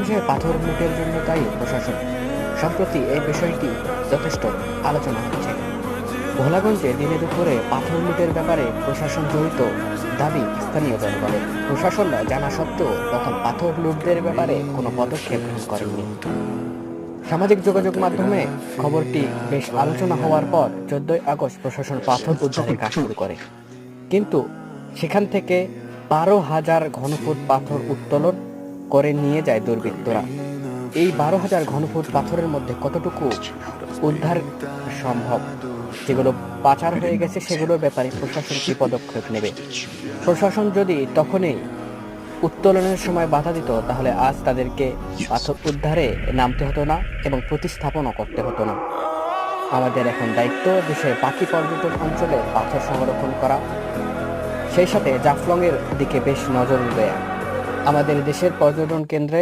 ভোলাগঞ্জে পাথর লুটের জন্য দায়ী প্রশাসন। সম্প্রতি এই বিষয়টি যথেষ্ট আলোচনা হচ্ছে। ভোলাগঞ্জে দিনে দুপুরে পাথর লুটের ব্যাপারে প্রশাসন জড়িত দাবি স্থানীয় জনগণের। প্রশাসন জানা সত্ত্বেও তখন পাথর লুটদের ব্যাপারে কোনো পদক্ষেপ গ্রহণ করেনি। সামাজিক যোগাযোগ মাধ্যমে খবরটি বেশ আলোচনা হওয়ার পর চোদ্দই আগস্ট প্রশাসন পাথর উদ্ধারের কাজ শুরু করে। কিন্তু সেখান থেকে বারো হাজার ঘনফুট পাথর উত্তোলন করে নিয়ে যায় দুর্বৃত্তরা। এই বারো হাজার ঘনফুট পাথরের মধ্যে কতটুকু উদ্ধার সম্ভব? যেগুলো পাচার হয়ে গেছে, সেগুলোর ব্যাপারে প্রশাসন কি পদক্ষেপ নেবে? প্রশাসন যদি তখনই উত্তোলনের সময় বাধা দিত, তাহলে আজ তাদেরকে পাথর উদ্ধারে নামতে হতো না এবং প্রতিস্থাপনও করতে হতো না। আমাদের এখন দায়িত্ব দেশের বাকি পর্যটন অঞ্চলে পাথর সংরক্ষণ করা। সেই সাথে জাফলংয়ের দিকে বেশ নজর দেয়া। আমাদের দেশের পর্যটন কেন্দ্রে